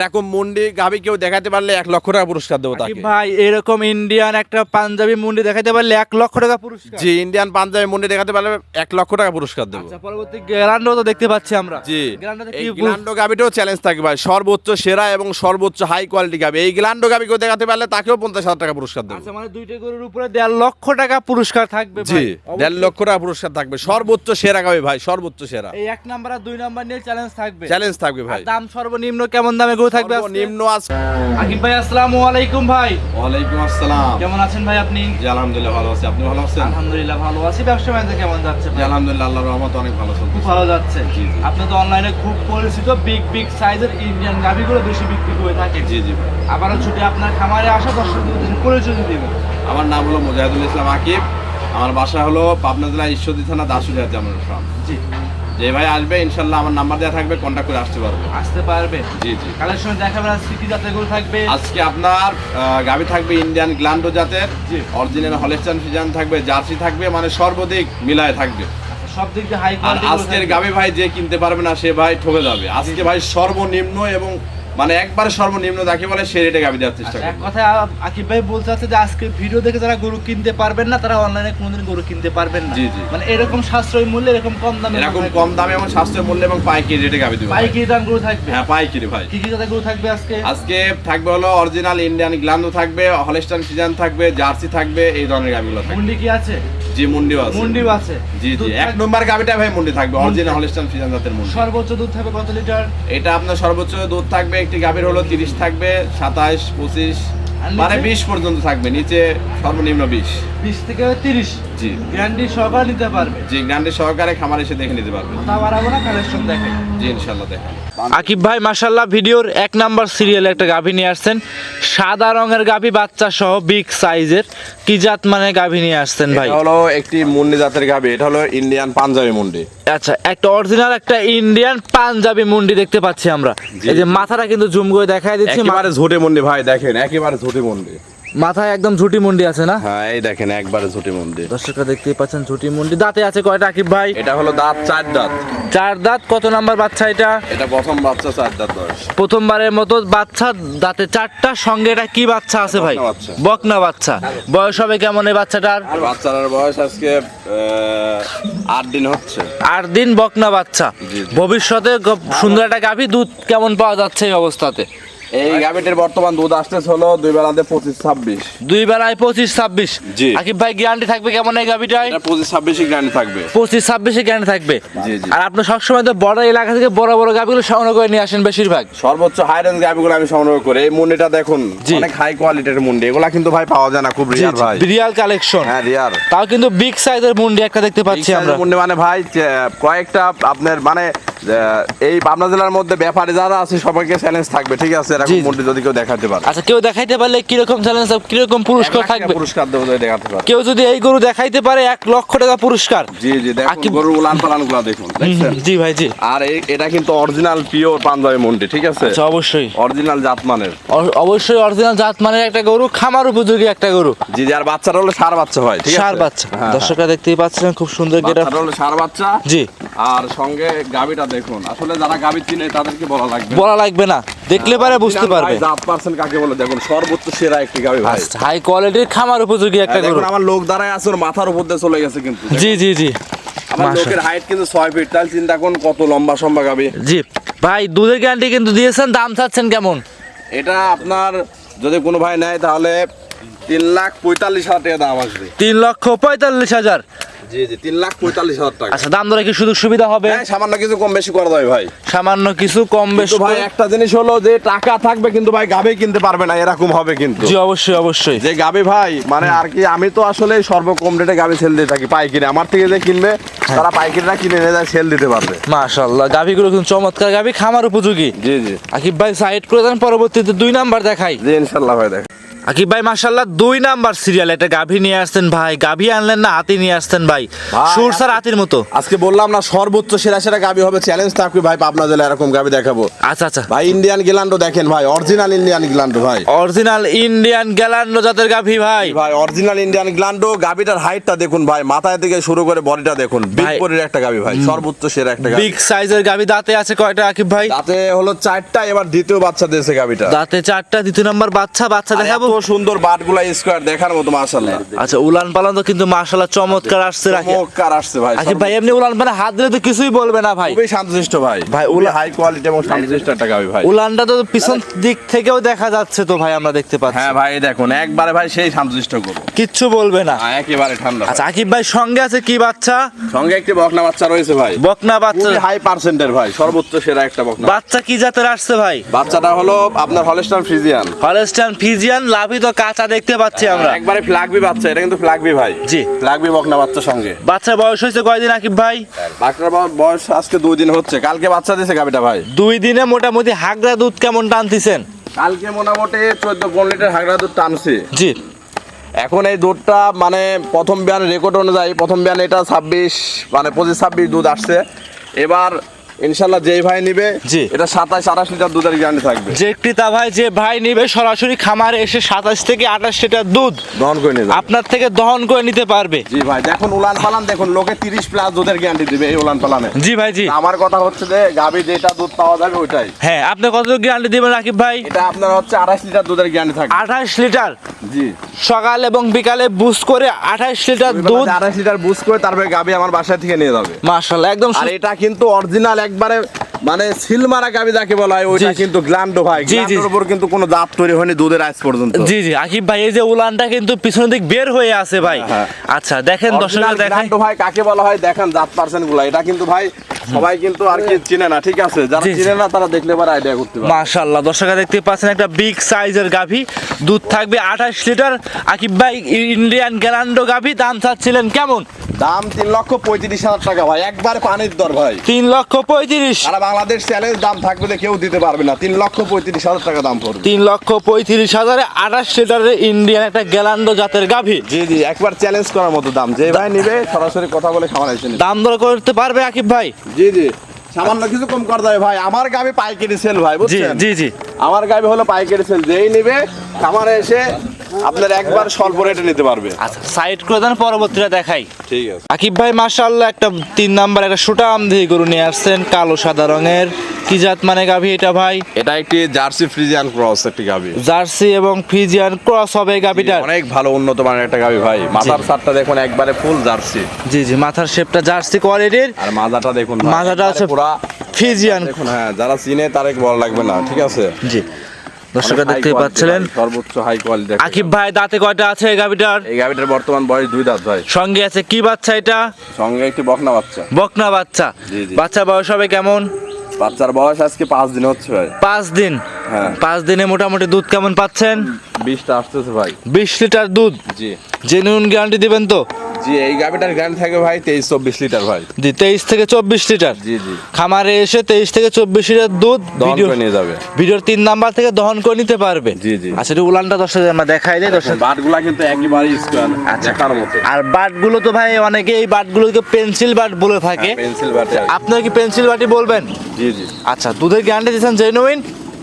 এরকম মুন্ডি গাবি কেউ দেখাতে পারলে এক লক্ষ টাকা পুরস্কার দেবো তাকে। ভাই এরকম ইন্ডিয়ান একটা পাঞ্জাবি মুন্ডি দেখাতে পারলে এক লক্ষ টাকা পুরস্কার। জি ইন্ডিয়ান পাঞ্জাবি মুন্ডি দেখাতে পারলে এক লক্ষ টাকা পুরস্কার দেবো। আচ্ছা পরবর্তী গ্যারান্ডো তো দেখতে পাচ্ছি আমরা। জি? গ্লান্ডো গাবিটাও চ্যালেঞ্জ থাকবে ভাই। সর্বোচ্চ সেরা এবং সর্বোচ্চ হাই কোয়ালিটি গাবি এই গ্লান্ডো গাবি কেউ দেখাতে পারলে তাকেও পঞ্চাশ হাজার টাকা পুরস্কার দেবো। আচ্ছা মানে দুইটা গরুর উপরে দেড় লক্ষ টাকা পুরস্কার থাকবে জি দেড় লক্ষ টাকা পুরস্কার থাকবে। সর্বোচ্চ সেরা গাবি ভাই সর্বোচ্চ সেরা। এই এক নাম্বার আর দুই নাম্বার নিয়ে চ্যালেঞ্জ থাকবে। চ্যালেঞ্জ থাকবে আর ভাই। দাম সর্বনিম্ন কেমন দামে থাকবে নিম্ন আকিব ভাই আসসালামু আলাইকুম ভাই। ওয়ালাইকুম আসসালাম। কেমন আছেন ভাই আপনি? জি আলহামদুলিল্লাহ ভালো আছি। আপনি ভালো আছেন? আলহামদুলিল্লাহ ভালো আছি। ব্যবসা বাণিজ্য কেমন যাচ্ছে জি আলহামদুলিল্লাহ আল্লাহর রহমতে অনেক ভালো খুব ভালো যাচ্ছে। জি। আপনি তো অনলাইনে খুব পরিচিত বিগ বিগ সাইজের ইন্ডিয়ান গাভিগুলো বেশি বিক্রি করে থাকেন। জি জি ভাই। আবারও ছুটি আপনার খামারে আসা দর্শকদের পরিচয় দিবেন। আমার নাম হলো মুজাহিদুল ইসলাম আকিব। আমার বাসা হলো পাবনা জেলা ঈশ্বরদী থানা জামাল ফার্ম। জি। যে ভাই আসবে ইনশাল্লাহ আমার নাম্বার দেওয়া থাকবে কন্ট্যাক্ট করে আসতে পারবে। আসতে পারবে। জি জি। কালেকশন দেখাবে আজকে কি জাতের গরু থাকবে? আজকে আপনার গাবি থাকবে ইন্ডিয়ান গ্ল্যান্ডো জাতের জি। অরিজিনাল হলেস্টান ফিজান থাকবে জার্সি থাকবে মানে সর্বাধিক মিলায় থাকবে। সব দিক দিয়ে হাই কোয়ালিটি আজকের গাবি ভাই যে কিনতে পারবে না সে ভাই ঠকে যাবে। আজকে ভাই সর্বনিম্ন এবং মানে একবারে সর্বনিম্ন যাকে বলে সে রেটে গাভী দেওয়ার চেষ্টা এক করবে। কথায় আকিব ভাই বলতে চাচ্ছে যে আজকে ভিডিও দেখে যারা গরু কিনতে পারবেন না তারা অনলাইনে কোনোদিন গরু কিনতে পারবেন না। জি, জি। মানে এরকম সাশ্রয়ী মূল্যে এরকম কম দামে এরকম কম দামে এবং সাশ্রয় মূল্য এবং পাইকারি রেটে গাভী দিবে। পাইকারি দাম গরু থাকবে? হ্যাঁ পাইকারি ভাই। কি কি জাতের গরু থাকবে আজকে? আজকে থাকবে হলো অরিজিনাল ইন্ডিয়ান গ্লান্ডো থাকবে হলেস্টান ফিজান থাকবে জার্সি থাকবে এই ধরনের গাভিগুলো থাকবে। মুন্ডি কি আছে? জি মুন্ডিও আছে। মুন্ডিও আছে। জি জি এক নম্বর গাবিটা ভাই মুন্ডি থাকবে অরিজিনাল হলিস্টান ফিজান জাতের মুন্ডি। সর্বোচ্চ দুধ থাকবে কত লিটার? এটা আপনার সর্বোচ্চ দুধ থাকবে একটি গাভীর হলো তিরিশ থাকবে সাতাশ পঁচিশ আর মানে নিচে? বিশ পর্যন্ত থাকবে নিচে সর্বনিম্ন বিশ। বিশ থেকে তিরিশ। জি। গ্যারান্টি সহকারে নিতে পারবে। জি সহকারে খামার এসে দেখে নিতে পারবে। কথা বাড়াবো না কালেকশন দেখাই। জি ইনশাল্লাহ দেখেন আকিব ভাই মাসাল্লাহ ভিডিওর এক নাম্বার সিরিয়ালে একটা গাভী নিয়ে আসছেন। সাদা রঙের গাভী বাচ্চা সহ বিগ সাইজের কি জাত মানে গাভী নিয়ে আসছেন ভাই? হলো একটি মুন্ডি জাতের গাভী এটা হলো ইন্ডিয়ান পাঞ্জাবি মুন্ডি। আচ্ছা একটা অরিজিনাল একটা ইন্ডিয়ান পাঞ্জাবি মুন্ডি দেখতে পাচ্ছি আমরা। এই যে মাথাটা কিন্তু জুম করে দেখাই দিচ্ছি একেবারে ঝুটে মুন্ডি ভাই দেখেন একেবারে ঝুটি মুন্ডি। মাথায় একদম ঝুটি মুন্ডি আছে না? হ্যাঁ এই দেখেন একবারে ঝুটি মুন্ডি। দর্শকরা দেখতেই পাচ্ছেন ঝুটি মুন্ডি। দাঁতে আছে কয়টা আকিব ভাই? এটা হলো দাঁত চার দাঁত। চার দাঁত কত নাম্বার বাচ্চা এটা? এটা প্রথম বাচ্চা চার দাঁত বয়স। প্রথমবারের মতো বাচ্চা দাঁতে চারটা সঙ্গে এটা কি বাচ্চা আছে ভাই? বকনা বাচ্চা। বয়স হবে কেমন এই বাচ্চাটার? বাচ্চাটার বয়স আজকে আট দিন হচ্ছে। আট দিন বকনা বাচ্চা। ভবিষ্যতে সুন্দর একটা গাভী দুধ কেমন পাওয়া যাচ্ছে এই অবস্থাতে? এই গাভিটির বর্তমান দুধ আসতেছে হলো দুই বেলাতে পঁচিশ ছাব্বিশ। দুই বেলায় পঁচিশ ছাব্বিশ। জি। আকিব ভাই গ্যারান্টি থাকবে কেমন এই গাভীটায়? পঁচিশ ছাব্বিশই গ্রান্ড থাকবে। পঁচিশ ছাব্বিশে গ্যারান্টি থাকবে। জি, জি। আর আপনি সবসময় তো বড় এলাকা থেকে বড় বড় গাভীগুলো সংগ্রহ করে নিয়ে আসেন বেশিরভাগ। সর্বোচ্চ হাই রেঞ্জ গাভিগুলো আমি সংগ্রহ করি। এই মুন্ডিটা দেখুন। অনেক হাই কোয়ালিটির মুন্ডি। এগুলা কিন্তু ভাই পাওয়া যায় না খুব রিয়ার ভাই। রিয়াল কালেকশন হ্যাঁ রিয়ার তাও কিন্তু বিগ সাইজের মুন্ডি একটা দেখতে পাচ্ছি আমরা। মুন্ডি মানে ভাই কয়েকটা আপনার মানে এই পাবনা জেলার মধ্যে ব্যাপারী যারা আছে সবাইকে চ্যালেঞ্জ থাকবে ঠিক আছে? এরকম জি, জি। যদি কেউ দেখাতে পারে। আচ্ছা কেউ দেখাইতে পারলে কীরকম চ্যালেঞ্জ কীরকম পুরস্কার এক লাখ টাকা থাকবে? পুরস্কার দেবো দেখাতে পারে। কেউ যদি এই গরু দেখাইতে পারে এক লক্ষ টাকা পুরস্কার। জি জি দেখুন আকিব- উলান পালানগুলা দেখুন জি ভাই জি। আর এটা কিন্তু অরিজিনাল পিওর পাঞ্জাবি মুন্ডি ঠিক আছে? আচ্ছা অবশ্যই। অরিজিনাল জাতমানের। অবশ্যই অরিজিনাল জাত একটা গরু খামার উপযোগী একটা গরু। জি জি আর বাচ্চাটা হলো সার বাচ্চা হয় ঠিক আছে? সার বাচ্চা। হ্যাঁ, দর্শকরা দেখতেই পাচ্ছেন খুব সুন্দর হ্যাঁ। গেটা হলো সার বাচ্চা। জি। আর সঙ্গে গাবিটা দেখুন। আসলে যারা গাবি চিনে তাদেরকে বলা লাগবে বলা লাগবে না। দেখলে পারে বুঝতে পারবে। জাত পার্সেন্ট কাকে বলে? দেখুন সর্বোচ্চ সেরা একটি গাবি ভাই। হাই কোয়ালিটির খামার উপযোগী একটা হ্যাঁ, গরু। আমার লোক দাঁড়ায় আছে ওর মাথার উপর দিয়ে চলে গেছে কিন্তু। জি জি জি। আমার লোকের হাইট কিন্তু ছয় ফিট তাহলে চিন্তা করুন কত লম্বা সম্বা গাবি। জি ভাই দুধের গ্যারান্টি কিন্তু দিয়েছেন দাম চাচ্ছেন কেমন? এটা আপনার যদি কোনো ভাই নেয় তাহলে তিন লাখ পঁয়তাল্লিশ হাজার টাকা দাম আসবে। তিন লক্ষ পঁয়তাল্লিশ হাজার। জি জি তিন লাখ পঁয়তাল্লিশ হাজার টাকা। আচ্ছা দাম দরে কি সুযোগ সুবিধা হবে? হ্যাঁ সামান্য কিছু কম বেশি করে দেয় ভাই। সামান্য কিছু কম বেশ ভাই একটা জিনিস হলো যে টাকা থাকবে কিন্তু ভাই গাবে কিনতে পারবে না এরকম হবে কিন্তু। জি অবশ্যই অবশ্যই। যে গাবে ভাই মানে আর কি আমি তো আসলে সর্বকম রেটে গাবে সেল দিয়ে থাকি পাইকারি। আমার থেকে যে কিনবে তারা পাইকারিরা কিনে নিয়ে যায় সেল দিতে পারবে। মাশাল্লাহ গাভিগুলো কিন্তু চমৎকার। গাভি খামার উপযোগী। জি জি। আকিব ভাই সাইড করে দেন পরবর্তীতে দুই নাম্বার দেখাই। জি ইনশাল্লাহ ভাই দেখ আকিব ভাই মাশাল্লাহ দুই নাম্বার সিরিয়াল একটা গাভী নিয়ে আসতেন ভাই। গাভী আনলেন না হাতি নিয়ে আসতেন ভাই। ভাই, সুরসার হাতির মতো। আজকে বললাম না সর্বোচ্চ সেরা সেরা গাবি হবে চ্যালেঞ্জ থাকবে ভাই পাবনা জেলা এরকম গাবি দেখাবো। আচ্ছা আচ্ছা। ভাই ইন্ডিয়ান গিলান্ডো দেখেন ভাই অরিজিনাল ইন্ডিয়ান গিলান্ডো ভাই। অরিজিনাল ইন্ডিয়ান গ্যালান্ডো জাতের গাভী ভাই। ভাই অরিজিনাল ইন্ডিয়ান গ্লান্ডো গাবিটার হাইটটা দেখুন ভাই মাথায় থেকে শুরু করে বডিটা দেখুন। বিগ। বডির একটা গাবি ভাই সর্বোচ্চ সেরা একটা গাবি। বিগ সাইজের গাভী দাঁতে আছে কয়টা আকিব ভাই? তাতে হলো চারটা এবার দ্বিতীয় বাচ্চা দিয়েছে গাবিটা। দাঁতে চারটা দ্বিতীয় নাম্বার বাচ্চা বাচ্চা দেখাবো। সুন্দর বাটগুলা স্কোয়ার দেখার মতো মাশাআল্লাহ। আচ্ছা উলান পালান তো কিন্তু মাশাল্লাহ চমৎকার আসছে। চমৎকার আসছে ভাই? আকিব ভাই এমনি উলান পালান হাত দিলে তো কিছুই বলবে না ভাই। খুবই শান্তশিষ্ট ভাই। ভাই, উলা- হাই কোয়ালিটি এবং শান্তশিষ্ট একটা গাবি ভাই। উলানটা তো পিছন দিক থেকেও দেখা যাচ্ছে তো ভাই আমরা দেখতে পাচ্ছি। হ্যাঁ ভাই দেখুন একবারে ভাই সেই শান্তশিষ্ট করব কিচ্ছু বলবে না। হ্যাঁ, একেবারে ঠান্ডা। আচ্ছা আকিব ভাই সঙ্গে আছে কি বাচ্চা? সঙ্গে একটি বকনা বাচ্চা রয়েছে ভাই। বকনা বাচ্চা। হাই পার্সেন্টের ভাই সর্বোচ্চ সেরা একটা বকনা। বাচ্চা কি জাতের আসছে ভাই? বাচ্চাটা হলো আপনার হলস্টার ফ্রিজিয়ান হলস্টান ফিজিয়ান লাভি তো কাঁচা দেখতে পাচ্ছি আমরা। একবারে ফ্ল্যাগবি বাচ্চা এটা কিন্তু ফ্ল্যাগবি ভাই। জি। ফ্ল্যাগবি বকনা বাচ্চা সঙ্গে বাচ্চার বয়স হয়েছে কয়দিন আকিব ভাই? বাচ্চার বয়স আজকে দুই দিন হচ্ছে। কালকে বাচ্চা দিয়েছে গাবিটা ভাই। দুই দিনে মোটামুটি হাগরা দুধ কেমন টানতেছেন? কালকে মোটামুটি চোদ্দ পনেরো লিটার হাগড়া দুধ টানছি। জি। এখন এই দুধটা মানে প্রথম বিয়ান রেকর্ড অনুযায়ী প্রথম বিয়ান এটা ছাব্বিশ মানে পঁচিশ ছাব্বিশ দুধ আসছে। এবার ইনশাল্লাহ যেই ভাই নিবে জি। এটা সাতাশ আঠাশ লিটার দুধের গ্যারান্টি থাকবে। যে ক্রেতা ভাই যে ভাই নিবে সরাসরি খামারে এসে সাতাশ থেকে আঠাশ লিটার দুধ দহন করে নিয়ে আপনার থেকে দহন করে নিতে পারবে। জি ভাই দেখুন উলান পালান দেখুন লোকে তিরিশ প্লাস দুধের গ্যারান্টি দিবে এই উলান পালানে। জি ভাই জি। আমার কথা হচ্ছে যে গাভী যেটা দুধ পাওয়া যাবে ওইটাই। হ্যাঁ আপনি কত গ্যারান্টি দিবেন আকিব ভাই? এটা আপনার হচ্ছে আঠাশ লিটার দুধের গ্যারান্টি থাকবে। আঠাশ লিটার? জি। সকাল এবং বিকালে বুস করে আঠাশ লিটার দুধ আঠাশ লিটার বুঝ করে তারপরে গাভী আমার বাসায় থেকে নিয়ে যাবে। মার্শাল্লাহ একদম আর এটা কিন্তু অরিজিনাল একবারে মানে সিলমারা গাবি যাকে বলা হয় ওইটা। কিন্তু গ্ল্যান্ডো ভাই। গ্ল্যান্ডোর উপর কিন্তু কোনো দাঁত তৈরি হয়নি দুধের আজ পর্যন্ত। জি জি। আকিব ভাই এই যে উলানটা কিন্তু পিছনের দিক বের হয়ে আছে ভাই। হ্যাঁ। আচ্ছা দেখেন দর্শকরা Original দেখাই গ্ল্যান্ডো ভাই কাকে বলা হয় দেখেন জাত পার্সেন্টগুলা এটা কিন্তু ভাই সবাই কিন্তু আর কি চিনে না ঠিক আছে? যারা। চিনে না তারা দেখলে পরে আইডিয়া করতে পারে। মাশাল্লাহ দর্শকরা দেখতে পাচ্ছেন একটা বিগ সাইজের গাভী। দুধ থাকবে আঠাশ লিটার আকিব ভাই ইন্ডিয়ান গ্যারান্ডো গাভী। দাম চাচ্ছিলেন কেমন? দাম তিন লক্ষ পঁয়ত্রিশ হাজার টাকা ভাই। একবার পানির দর ভাই। তিন লক্ষ পঁয়ত্রিশ। সারা বাংলাদেশ চ্যালেঞ্জ দাম থাকবে যে কেউ দিতে পারবে না। তিন লক্ষ পঁয়ত্রিশ হাজার টাকা দাম পড়বে। তিন লক্ষ পঁয়ত্রিশ হাজারে আঠাশ লিটারের ইন্ডিয়ান একটা গ্যালান্ডো জাতের গাভী। জি জি একবার চ্যালেঞ্জ করার মতো দাম। যে ভাই নিবে সরাসরি কথা বলে খাবার এসে দাম দর করতে পারবে আকিব ভাই? জি জি সামান্য কিছু কম করা যাবে ভাই। আমার গাবি পাইকারি সেল ভাই বুঝছেন? জি জি। আমার গাবি হলো পাইকারি সেল যেই নিবে খামারে এসে আপনার একবার স্বল্প রেটে নিতে পারবে। আচ্ছা সাইড করে দেন পরবর্তীটা দেখাই। ঠিক আছে। আকিব ভাই মাশাআল্লাহ একটা তিন নাম্বার একটা সুটাম দিয়ে গরু নিয়ে আসছেন কালো সাদা রঙের। কি জাত মানে গাভী এটা ভাই? এটা একটি জার্সি ফ্রিজিয়ান ক্রস একটি জার্সি এবং ফিজিয়ান ক্রস হবে অনেক ভালো উন্নত মানের একটা ভাই। মাথার সারটা দেখুন একবারে ফুল জার্সি। জি জি মাথার শেপটা জার্সি কোয়ালিটির আর মাজাটা দেখুন মাজাটা আছে পুরা দেখুন হ্যাঁ যারা চিনে তারে বলা লাগবে না ঠিক আছে? জি। দর্শকরা অনেক দেখতে পাচ্ছিলেন। সর্বোচ্চ হাই কোয়ালিটি আকিব ভাই দাঁতে কয়টা আছে এই গাভীটার? এই গাবিটার বর্তমান বয়স দুই দাঁত ভাই। সঙ্গে আছে কি বাচ্চা এটা? সঙ্গে একটি বকনা বাচ্চা। বকনা বাচ্চা। বাচ্চা বয়স হবে কেমন? বাচ্চার বয়স আজকে পাঁচ দিন হচ্ছে ভাই। পাঁচ দিন? হ্যাঁ। পাঁচ দিনে মোটামুটি দুধ কেমন পাচ্ছেন? বিশটা আসতেছে ভাই। বিশ লিটার দুধ? জি। জেনুইন গ্যারান্টি দিবেন তো? জি এই গাবিটার গ্রান্ড থাকে ভাই তেইশ চব্বিশ লিটার ভাই। জি তেইশ থেকে চব্বিশ লিটার। জি জি। খামারে এসে তেইশ থেকে চব্বিশ লিটার দুধ ভিডিও করে নিয়ে যাবে। ভিডিওর তিন নাম্বার থেকে দহন করে নিতে পারবে। জি, জি। আচ্ছা এটা উলানটা দর্শক আমরা দেখাই দেয় দর্শক বাটগুলা কিন্তু একেবারে স্কোয়ার দেখার মতো। আর বাটগুলো তো ভাই অনেকে এই বাটগুলোকে পেন্সিল বাট বলে থাকে। পেন্সিল বাটে আপনারা কি পেন্সিল বাটি বলবেন? জি জি। আচ্ছা দুধের গ্যারান্টি দিচ্ছেন জেনুইন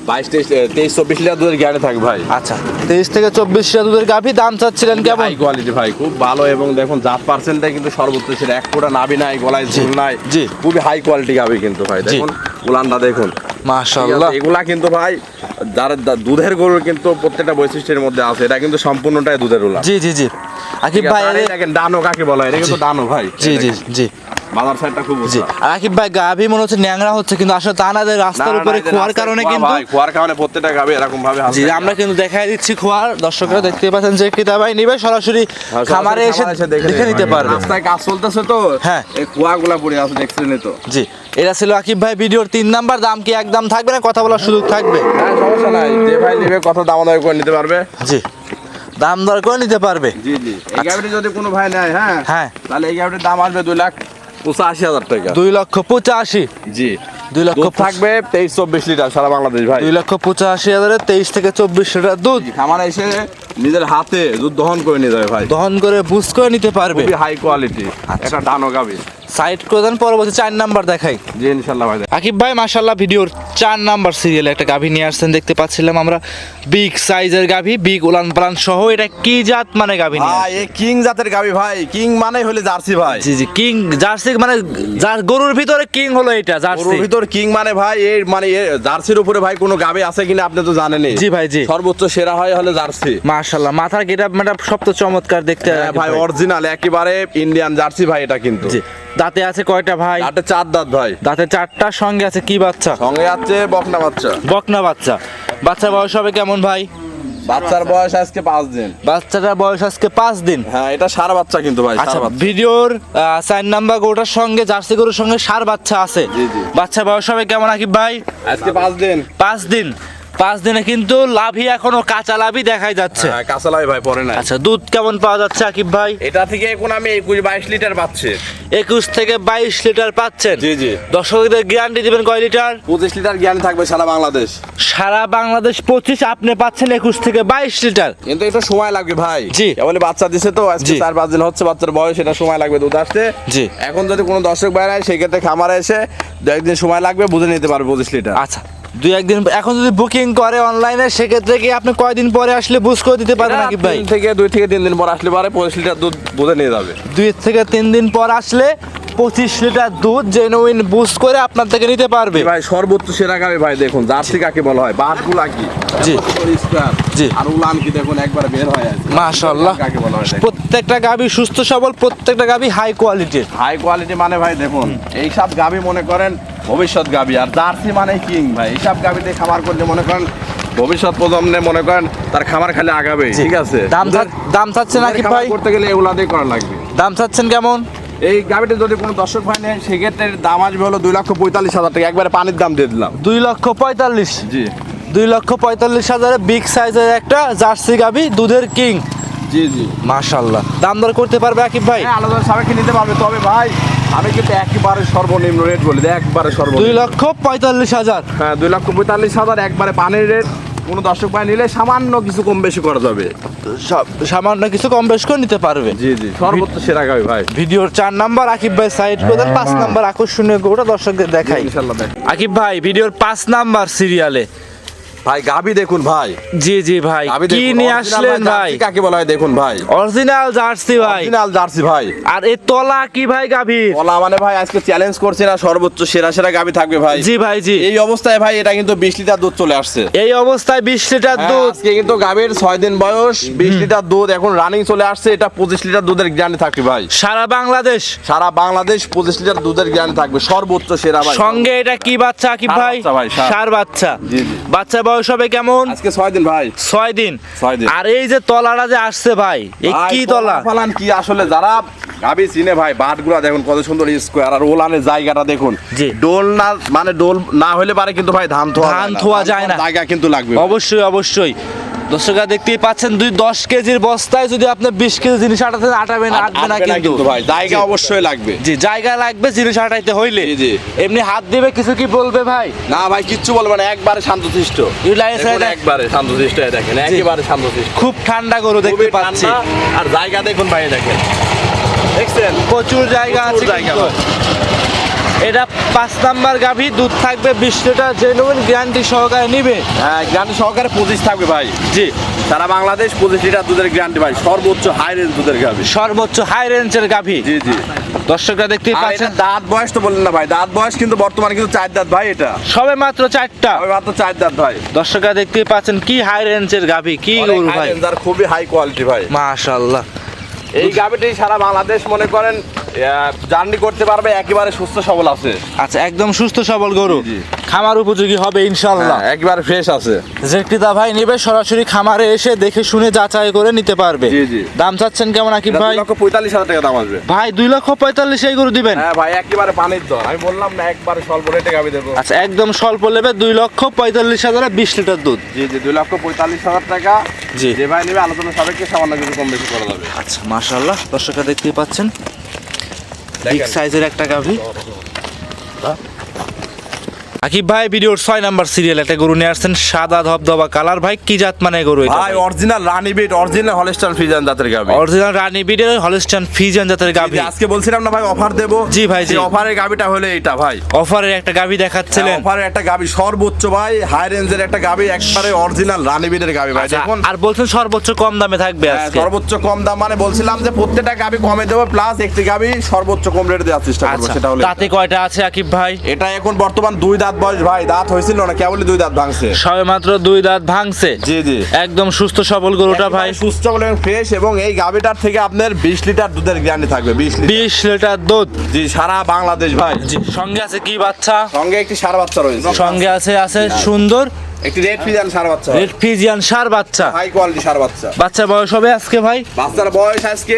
বাইশ তেইশ তেইশ চব্বিশ লিটার দুধের গ্যারান্টি থাকে ভাই। আচ্ছা তেইশ থেকে চব্বিশ লিটার দুধের গাভী দাম চাচ্ছিলেন কেমন? হাই কোয়ালিটি ভাই খুব ভালো এবং দেখুন জাত পার্সেন্টটা কিন্তু সর্বোচ্চ ছিল এক ফোঁটা নাবি নাই গলায় ঝুল নাই জি। খুবই হাই কোয়ালিটি গাবি কিন্তু ভাই দেখুন উলানটা দেখুন। মাশাআল্লাহ। এগুলা কিন্তু ভাই যার দুধের গরুর কিন্তু প্রত্যেকটা বৈশিষ্ট্যের মধ্যে আছে এটা কিন্তু সম্পূর্ণটাই দুধের উলান। জি জি জি। আকিব ভাই দেখেন ডানো কাকে বলা এটা কিন্তু ডানো ভাই। জি জি জি। বাজার সাইডটা খুব জি। আকিব ভাই গাভী মনে হচ্ছে ন্যাংরা হচ্ছে কিন্তু আসলে তা না রাস্তার উপরে খোয়ার কারণে কিন্তু খোয়ার কারণে প্রত্যেকটা গাবে এরকম ভাবে জি আমরা কিন্তু দেখাই দিচ্ছি খোয়ার। দর্শকরা দেখতে পাচ্ছেন যে ক্রেতা ভাই নিবে সরাসরি খামারে এসে দেখে নিতে পারবে। রাস্তায় কাজ চলতেছে তো। হ্যাঁ। এই কুয়াগুলা পড়ে আছে দেখছিলেন তো। জি এটা ছিল আকিব ভাই ভিডিওর তিন নাম্বার। দাম কি একদম থাকবে না? কথা বলার সুযোগ থাকবে? হ্যাঁ সমস্যা নাই। যে ভাই নিবে কত দাম দাম করে নিতে পারবে। জি দাম দর করে নিতে পারবে। জি জি। এই গাড়িটি যদি কোনো ভাই নেয় হ্যাঁ হ্যাঁ। তাহলে এই গাড়িটির দাম আসবে দুই লাখ। পঁচাশি হাজার টাকা। দুই লক্ষ পঁচাশি। জি। দুই লক্ষ থাকবে তেইশ চব্বিশ লিটার সারা বাংলাদেশ ভাই। দুই লক্ষ পঁচাশি হাজারে তেইশ থেকে চব্বিশ লিটার দুধ। খামারে এসে নিজের হাতে দুধ দহন করে নিয়ে যাবে ভাই। দহন করে বুঝ করে নিতে পারবে। হাই কোয়ালিটি একটা ডানো গাবি সাইড করে দেন পরবর্তী চার নাম্বার দেখাই। জি ইনশাল্লাহ ভাই আকিব ভাই মাশাল্লাহ ভিডিওর চার নাম্বার সিরিয়ালে একটা গাভী নিয়ে আসছেন দেখতে পাচ্ছিলাম আমরা। বিগ সাইজের গাভী বিগ উলান পালান সহ এটা কি জাত মানে গাভী নিয়ে ভাই এই কিং জাতের ভাই। কিং মানে হলে জার্সি ভাই। জি জি কিং জার্সি মানে যার গরুর ভিতরে কিং হলো এটা জার্সি। ভিতর কিং মানে ভাই এই মানে জার্সির উপরে ভাই কোনো গাবি আছে কিনা আপনি তো জানেনই। জি ভাই, জি। সর্বোচ্চ সেরা হয় হলে জার্সি। মাশাল্লাহ মাথার গেটআপ মানে সব তো চমৎকার দেখতে হ্যাঁ, ভাই অরিজিনাল একেবারে ইন্ডিয়ান জার্সি ভাই এটা কিন্তু। জি। দাঁতে আছে কয়টা ভাই? আটে চার দাঁত ভাই। দাঁতে চারটার সঙ্গে আছে কি বাচ্চা? সঙ্গে আছে বকনা বাচ্চা। বকনা বাচ্চা। বাচ্চার বয়স হবে কেমন ভাই? বাচ্চার বয়স আজকে পাঁচ দিন। বাচ্চাটার বয়স আজকে পাঁচ দিন। হ্যাঁ এটা সারা বাচ্চা কিন্তু ভাই আচ্ছা ভিডিওর চার নাম্বার গরুটার সঙ্গে জার্সি গরুর সঙ্গে সার বাচ্চা আছে। বাচ্চা বয়স হবে কেমন আকিব ভাই? আজকে পাঁচ দিন। পাঁচ দিন। পাঁচ দিনে কিন্তু লাভই এখনও কাঁচা লাভই দেখাই যাচ্ছে। কাঁচা কাঁচালাই ভাই পরে না আচ্ছা দুধ কেমন পাওয়া যাচ্ছে আকিব ভাই? এটা থেকে এখন আমি একুশ বাইশ লিটার পাচ্ছি। একুশ থেকে বাইশ লিটার পাচ্ছেন? জি, জি। দর্শকদের গ্যারান্টি দিবেন কয় লিটার? পঁচিশ লিটার জ্ঞান থাকবে সারা বাংলাদেশ। সারা বাংলাদেশ পঁচিশ আপনি পাচ্ছেন একুশ থেকে বাইশ লিটার। কিন্তু একটু সময় লাগবে ভাই। জি। বলে বাচ্চা দিছে তো আজকে। চার পাঁচ দিন হচ্ছে বাচ্চার বয়স এটা সময় লাগবে দুধ আসতে। জি। এখন যদি কোনো দর্শক বাইরে হয় সেক্ষেত্রে খামারে এসে দু একদিন সময় লাগবে বুঝে নিতে পারবে পঁচিশ লিটার। আচ্ছা। দুই একদিন এখন যদি বুকিং করে অনলাইনে সেক্ষেত্রে কি আপনি কয়দিন পরে আসলে বুঝ করে দিতে পারেন নাকি ভাই? থেকে দুই থেকে তিন দিন পর আসলে পরে পঁচিশ লিটার দুধ বুঝে নিয়ে যাবে। দুই থেকে তিন দিন পর আসলে পঁচিশ লিটার দুধ জেনুইন বুস্ট করে আপনার থেকে নিতে পারবে। ভাই সর্বোচ্চ সেরা গাবি ভাই দেখুন জার্সি কাকে বলা হয় বাটগুলা কি? জি। জি। আর উলান কি দেখুন একবার বের হয়ে আছে। মাশাআল্লাহ। কাকে বলা হয় প্রত্যেকটা গাবি সুস্থ সবল প্রত্যেকটা গাবি হাই কোয়ালিটির হাই কোয়ালিটি মানে ভাই দেখুন এইসব গাবি মনে করেন ভবিষ্যৎ গাবি আর জার্সি মানে কিং ভাই। এইসব গাবিতে খামার করলে মনে করেন ভবিষ্যৎ প্রজন্মে মনে করেন তার খামার খালি আগাবে ঠিক আছে? দাম দাম আকিব খামার ভাই? করতে গেলে এগুলা দিয়ে করা লাগবে। দাম চাচ্ছেন কেমন? এই গাবিটা যদি কোনো দর্শক ভাই নেয় সেক্ষেত্রে দাম আসবে হলো দুই লক্ষ পঁয়তাল্লিশ হাজার টাকা। একবারে পানির দাম দিয়ে দিলাম। দুই লক্ষ পঁয়তাল্লিশ। জি। দুই লক্ষ পঁয়তাল্লিশ হাজারে বিগ সাইজের একটা জার্সি গাবি দুধের কিং। জি জি। মাশাল্লাহ দাম দর করতে পারবে আকিব ভাই? হ্যাঁ আলাদা সবাইকে নিতে পারবে। তবে ভাই আমি কিন্তু একেবারে সর্বনিম্ন রেট বলি। একবারে দুই লক্ষ পঁয়তাল্লিশ হাজার। হ্যাঁ দুই লক্ষ পঁয়তাল্লিশ হাজার একবারে পানির রেট কোনো দর্শক ভাই নিলে সামান্য কিছু কম বেশি করা যাবে। সামান্য কিছু কম বেশি করে নিতে পারবে। জি জি সর্বোচ্চ সেরা গাবি ভাই। ভিডিওর চার নাম্বার আকিব ভাই সাইড করে দেন পাঁচ নাম্বার আকর্ষণীয় গরুটা দর্শকদের দেখাই। আকিব ভাই ভিডিওর পাঁচ নাম্বার সিরিয়ালে ভাই গাবি দেখুন ভাই। জি জি ভাই। কি নিয়ে আসলেন ভাই কাকে বলা হয় দেখুন ভাই। অরিজিনাল জার্সি ভাই। অরিজিনাল জার্সি ভাই। আর এই তলা কি ভাই গাভীর বলা মানে ভাই আজকে চ্যালেঞ্জ করছে না সর্বোচ্চ সেরা সেরা গাবি থাকবে ভাই। জি ভাই জি। এই অবস্থায় ভাই এটা কিন্তু বিশ লিটার দুধ চলে আসছে। এই অবস্থায় বিশ লিটার হ্যাঁ, দুধ। আজকে কিন্তু গাভীর ছয় দিন বয়স বিশ লিটার দুধ এখন রানিং চলে আসছে এটা পঁচিশ লিটার দুধের গ্যারান্টি থাকবে ভাই। সারা বাংলাদেশ। সারা বাংলাদেশ পঁচিশ লিটার দুধের গ্যারান্টি থাকবে সর্বোচ্চ সেরা ভাই। সঙ্গে এটা কি বাচ্চা কি ভাই। সার। বাচ্চা। জি, জি। বাচ্চা বয়স হবে কেমন? আজকে ছয় দিন ভাই। ছয় দিন। আর এই যে তলাটা যে আসছে ভাই এই কি তলা? ফালান কি আসলে যারা গাবি চিনে ভাই বাটগুলা দেখুন কত সুন্দর স্কোয়ার আর ওলানের জায়গাটা দেখুন। ডোল না মানে ডোল না হলে পারে কিন্তু ভাই ধান থোয়া ধান। থোয়া যায় না। জায়গা কিন্তু লাগবে। অবশ্যই অবশ্যই। দর্শকরা দেখতেই পাচ্ছেন দুই দশ কেজির বস্তায় যদি আপনি বিশ কেজি জিনিস আটাতে আটাবে না আটবে না কিন্তু। ভাই। জায়গা অবশ্যই লাগবে। জি জায়গা লাগবে জিনিস আটাইতে হইলে। জি। এমনি হাত দিবে কিছু কি বলবে ভাই? না ভাই কিচ্ছু বলবে না একবারে শান্তশিষ্ট। একবারে শান্তশিষ্ট দেখেন একেবারে শান্তশিষ্ট। খুব ঠান্ডা গরু দেখতে পাচ্ছি। আর জায়গা দেখুন ভাই দেখেন। দেখছেন? প্রচুর জায়গা আছে জায়গা। এটা পাঁচ নাম্বার গাভী দুধ থাকবে বিশ লিটার জেনুইন গ্যারান্টি সহকারে নিবে। হ্যাঁ গ্যারান্টি সহকারে পঁচিশ থাকবে ভাই। জি। সারা বাংলাদেশ পঁচিশ লিটার দুধের গ্যারান্টি ভাই সর্বোচ্চ হাই রেঞ্জ দুধের গাবি সর্বোচ্চ হাই রেঞ্জের গাভী। জি জি। দর্শকরা দেখতেই আর পাচ্ছেন। দাঁত বয়স তো বললেন না ভাই দাঁত বয়স কিন্তু বর্তমানে কিন্তু চার দাঁত ভাই এটা। সবে মাত্র চারটা। আমি মাত্র চার দাঁত ভাই। দর্শকরা দেখতেই পাচ্ছেন কি হাই রেঞ্জের গাভী কি গরু ভাই। খুবই হাই কোয়ালিটি ভাই। মাশাআল্লাহ। এই গাবিটি সারা বাংলাদেশ মনে করেন জার্নি করতে পারবে একেবারে সুস্থ সবল আছে। আচ্ছা একদম সুস্থ সবল গরু। খামার উপযোগী হবে ইনশাল্লাহ হ্যাঁ, একেবারে ফ্রেশ আছে। যে ক্রেতা ভাই নেবে সরাসরি খামারে এসে দেখে শুনে যাচাই করে নিতে পারবে। দাম চাচ্ছেন কেমন আকিব ভাই? লক্ষ পঁয়তাল্লিশ হাজার টাকা দাম আসবে। ভাই দুই লক্ষ পঁয়তাল্লিশ এই গরু দিবেন? হ্যাঁ ভাই একেবারে পানির দর আমি বললাম না একবারে স্বল্প রেটে গাবি দেবো। আচ্ছা একদম স্বল্প নেবে দুই লক্ষ পঁয়তাল্লিশ হাজারে বিশ লিটার দুধ। জি জি দুই লক্ষ পঁয়তাল্লিশ হাজার টাকা। জি। যে ভাই নেবে আলোচনা সাপেক্ষে সামান্য কিছু কম বেশি করা যাবে। আচ্ছা মাশাআল্লাহ দর্শকরা দেখতেই পাচ্ছেন। বিগ সাইজের একটা গাভী। আকিব ভাই ভিডিওর ছয় নাম্বার সিরিয়াল একটা গরু নিয়ে আসছেন সাদা ধবধবা কালার। ভাই কি জাত মানে গরু এটা? ভাই অরিজিনাল রানী বিট অরিজিনাল হলস্টার ফিজান জাতের গাবি অরিজিনাল রানী বিডের হলস্টান ফিজিয়ান জাতের যে আজকে বলছিলাম না ভাই অফার দেবো। জি ভাই, জি। অফারের গাবিটা হলে এইটা ভাই। অফারের একটা গাভি দেখাচ্ছিলেন। অফারের একটা গাবি সর্বোচ্চ ভাই হাই রেঞ্জের একটা গাবি একবারে অরিজিনাল রানী বিটের গাবি ভাই আচ্ছা, দেখুন। আর বলছেন সর্বোচ্চ কম দামে থাকবে হ্যাঁ, আজকে। সর্বোচ্চ কম দাম মানে বলছিলাম যে প্রত্যেকটা গাবি কমে দেবো প্লাস একটি গাবি সর্বোচ্চ কম রেটে দেওয়ার চেষ্টা করব আচ্ছা সেটা হলো। তাতে কয়টা আছে আকিব ভাই? এটা এখন বর্তমান দুই দাঁত বয়স ভাই দাঁত হয়েছিল না কেবলই দুই দাঁত ভাঙছে। সবে মাত্র দুই দাঁত ভাঙছে? জি জি। একদম সুস্থ সবল গরুটা ভাই। সুস্থ এবং ফ্রেশ এবং এই গাবিটার থেকে আপনার বিশ লিটার দুধের গ্যারান্টি থাকবে বিশ লিটার। বিশ লিটার দুধ। জি সারা বাংলাদেশ ভাই। জি সঙ্গে আছে কি বাচ্চা? সঙ্গে একটি সার বাচ্চা রয়েছে। সঙ্গে আছে আছে সুন্দর। একটি রেড ফিজান সার বাচ্চা। রেড ফিজিয়ান সার বাচ্চা। হাই কোয়ালিটি সার বাচ্চা। বাচ্চা বয়স হবে আজকে ভাই? বাচ্চার বয়স আজকে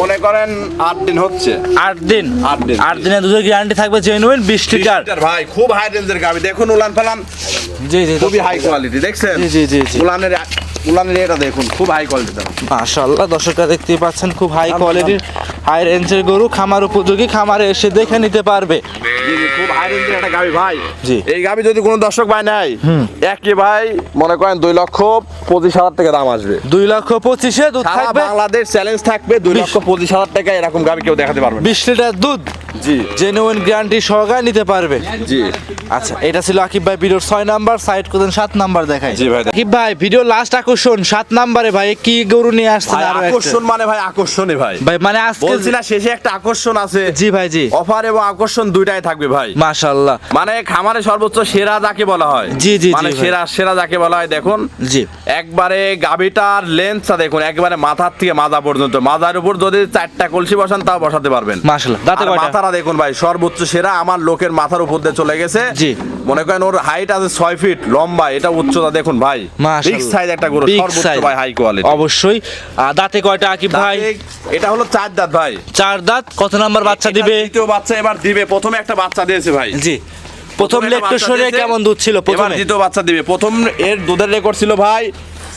মনে করেন আট দিন হচ্ছে। আট দিন? আট দিন। আট দিনের দুধের গ্যারান্টি থাকবে জেনুইন বিশ লিটার। লিটার ভাই খুব হাই রেঞ্জের গাবি দেখুন উলান ফালান। জি জি খুবই হাই কোয়ালিটি দেখছেন? জি, জি, জি, জি। উলানের উলানের এটা দেখুন খুব হাই কোয়ালিটি মাশাআল্লাহ দর্শকরা দেখতেই পাচ্ছেন খুব হাই কোয়ালিটির হাই রেঞ্জের গরু খামার উপযোগী খামারে এসে দেখে নিতে পারবে। খুব হাই রেঞ্জের একটা গাবি ভাই। জি। এই গাবি যদি কোনো দর্শক ভাই নেয় একই ভাই মনে করেন দুই লক্ষ পঁচিশ হাজার টাকা দাম আসবে। দুই লক্ষ পঁচিশে দুধ থাকবে। বাংলাদেশ চ্যালেঞ্জ থাকবে দুই লক্ষ পঁচিশ হাজার টাকা এরকম গাবি কেউ দেখাতে পারবে বিশ লিটার দুধ জি। জেনুইন গ্যারান্টি সহকারে নিতে পারবে। জি। আচ্ছা এটা ছিল আকিব ভাই ভিডিওর ছয় নাম্বার সাইড করতেন সাত নাম্বার দেখাই। জি ভাই। আকিব ভাই ভিডিও লাস্ট আকর্ষণ সাত নাম্বারে ভাই কি গরু নিয়ে একটা? আকর্ষণ মানে ভাই আকর্ষণে ভাই। ভাই মানে আজকে না শেষে একটা আকর্ষণ আছে। জি ভাই জি। অফার এবং আকর্ষণ দুইটাই থাকবে ভাই। মাশাআল্লাহ। মানে খামারে সর্বোচ্চ সেরা যাকে বলা হয়। জি, জি, মানে সেরা সেরা যাকে বলা হয় দেখুন। জি। একবারে গাভিটার লেন্সটা দেখুন একবারে মাথার থেকে মাজা পর্যন্ত। মাজার উপর যদি চারটা কলসি বসান তাও বসাতে পারবেন। মাশাআল্লাহ। দাঁতে কয়টা? মাথাটা দেখুন ভাই সর্বোচ্চ সেরা আমার লোকের মাথার উপর দিয়ে চলে গেছে। জি। মনে করেন ওর হাইট আছে ছয় ফিট লম্বা এটা উচ্চতা দেখুন ভাই। বিগ সাইজ একটা গরু সর্বোচ্চ ভাই হাই কোয়ালিটি অবশ্যই। দাঁতে কয়টা আকিব ভাই? এটা হলো চার দাঁত ভাই। চার দাঁত কত নাম্বার বাচ্চা দিবে? দ্বিতীয় বাচ্চা এবার দিবে প্রথমে একটা বাচ্চা দিয়েছে ভাই। জি। প্রথম বাচ্চা কেমন দুধ ছিল এবার প্রথমে? দ্বিতীয় বাচ্চা দিবে। প্রথম এর দুধের রেকর্ড ছিল ভাই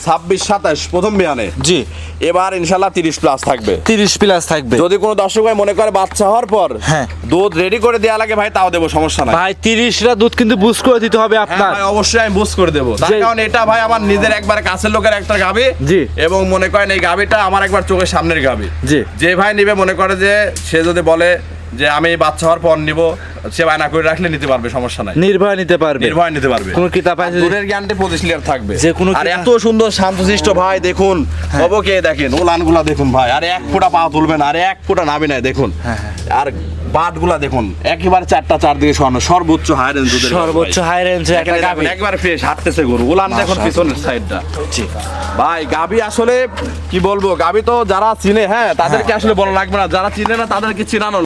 ছাব্বিশ সাতাশ প্রথম বিয়ানে। জি। এবার ইনশাল্লাহ তিরিশ প্লাস থাকবে। তিরিশ প্লাস থাকবে। যদি কোনো দর্শক ভাই মনে করে বাচ্চা হওয়ার পর হ্যাঁ। দুধ রেডি করে দেওয়া লাগে ভাই তাও দেবো সমস্যা নাই। ভাই তিরিশটা দুধ কিন্তু বুঝ করে দিতে হবে হ্যাঁ আপনার। ভাই অবশ্যই আমি বুঝ করে দেবো। তার কারণ এটা ভাই আমার নিজের একবার কাছের লোকের একটা গাবি জি। এবং মনে করেন এই গাবিটা আমার একবার চোখের সামনের গাবি। জি। যে ভাই নিবে মনে করে যে সে যদি বলে যে আমি বাচ্চা হওয়ার পর নিব সে বায়না করে রাখলে নিতে পারবে সমস্যা নাই। নির্ভয় নিতে পারবে। নির্ভয় নিতে পারবে। কোন কিতাব আছে দূরের জ্ঞানটি পঁচিশ লিটার থাকবে। যে কোনো আর এত সুন্দর শান্তশিষ্ট ভাই দেখুন। কে দেখেন? ওলানগুলা দেখুন ভাই। আর এক ফোঁটা পা তুলবেন আর এক ফোঁটা নাবি নাই দেখুন। হ্যাঁ, আর বাটগুলা দেখুন একেবারে চারটা চারদিকে সরানো সর্বোচ্চ হাই রেঞ্জ দুধের সর্বোচ্চ। হাই গাভী। একবারে ফ্রেশ হাঁটতেছে গরু। ওলান দেখুন পিছনের সাইডটা জি। ভাই গাবি আসলে কি বলব? গাবি তো যারা চিনে হ্যাঁ তাদেরকে আসলে বলা লাগবে না। যারা চিনে না তাদেরকে চিনানো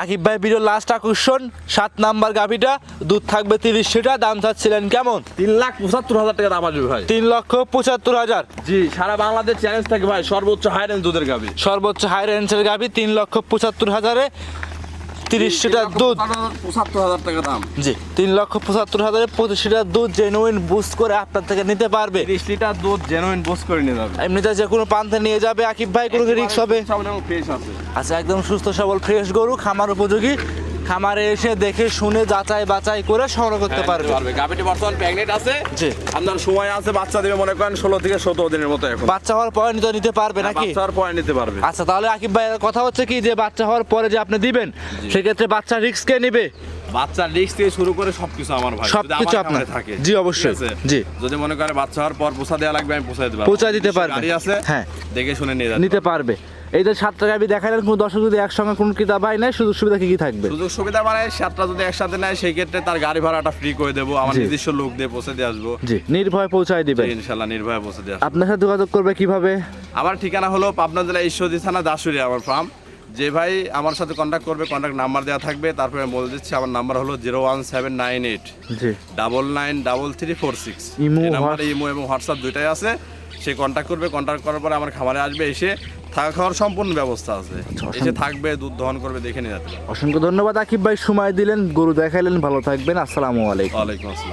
আকিব ভাই ভিডিও লাস্ট আকর্ষণ সাত নাম্বার গাভিটা দুধ থাকবে তিরিশ লিটার দাম চাচ্ছিলেন কেমন? তিন লাখ পঁচাত্তর হাজার টাকা দাম আসবে ভাই। তিন লক্ষ পঁচাত্তর হাজার। জি সারা বাংলাদেশ চ্যালেঞ্জ থাকে ভাই সর্বোচ্চ হাই রেঞ্জ দুধের গাবি সর্বোচ্চ হাই রেঞ্জের গাভি তিন লক্ষ পঁচাত্তর হাজারে তিরিশ লিটার দুধ। পঁচাত্তর হাজার টাকা দাম। জি তিন লক্ষ পঁচাত্তর হাজারে পঁচিশ লিটার দুধ জেনুইন বুস্ট করে আপনার থেকে নিতে পারবে। তিরিশ লিটার দুধ জেনুইন বোস করে নিয়ে যাবে। এমনিতে যে কোনো প্রান্তে নিয়ে যাবে আকিব ভাই কোনো রিক্স হবে? ফ্রেশ আছে। আচ্ছা একদম সুস্থ সবল ফ্রেশ গরু খামার উপযোগী। খামারে এসে দেখে শুনে যাচাই বাছাই করে সংগ্রহ করতে পারবে। পারবে। বর্তমান প্রেগনেন্ট আছে। জি। আপনার সময় আছে বাচ্চা দেবে মনে করেন ষোলো থেকে সতেরো দিনের মতো এখন। বাচ্চা হওয়ার পরে নিতে নিতে পারবে নাকি? বাচ্চার পরে নিতে পারবে। আচ্ছা তাহলে আকিব ভাই কথা হচ্ছে কি যে বাচ্চা হওয়ার পরে যে আপনি দিবেন সেক্ষেত্রে বাচ্চা রিস্ক কে নেবে? বাচ্চার রিস্ক থেকে শুরু করে সবকিছু আমার ভাই। সবকিছু আপনার। থাকে। জি, অবশ্যই। জি। যদি মনে করে বাচ্চা হওয়ার পর পোষা দেওয়া লাগবে আমি পোষা দিতে পারব। পৌঁছা দিতে পারবে। গাড়ি আছে হ্যাঁ। দেখে শুনে নিয়ে নিতে পারবে। এই যে সাতটা গাবি দেখালেন কোনো দর্শক যদি একসঙ্গে কোনো কিতাব হয় নাই সুযোগ সুবিধা কি কি থাকবে? সুযোগ সুবিধা মানে সাতটা যদি একসাথে নেয় সেই ক্ষেত্রে তার গাড়ি ভাড়াটা ফ্রি করে দেবো আমার। নিজস্ব লোক দিয়ে পৌঁছে দিয়ে আসব। জি নির্ভয় পৌঁছায় দিবেন ইনশাল্লাহ নির্ভয়ে পৌঁছে দিয়ে আপনার সাথে যোগাযোগ করবে কীভাবে? আমার ঠিকানা হলো পাবনা জেলা ঈশ্বরদী থানা দাসুরি আমার ফার্ম যে ভাই আমার সাথে কন্ট্যাক্ট করবে কন্ট্যাক্ট নাম্বার দেওয়া থাকবে তারপরে আমি বলে দিচ্ছি আমার নাম্বার হলো zero one seven nine eight double nine double three four six imo, imo এবং হোয়াটসঅ্যাপ দুইটাই আছে। সে কন্ট্যাক্ট করবে কন্ট্যাক্ট করার পরে আমার খামারে আসবে এসে থাকা খাওয়ার সম্পূর্ণ ব্যবস্থা আছে। এসে থাকবে দুধ দহন করবে দেখে নিয়ে যাবে। অসংখ্য ধন্যবাদ আকিব ভাই সময় দিলেন গরু দেখাইলেন ভালো থাকবেন আসসালামু আলাইকুম। ওয়ালাইকুম আসসালাম।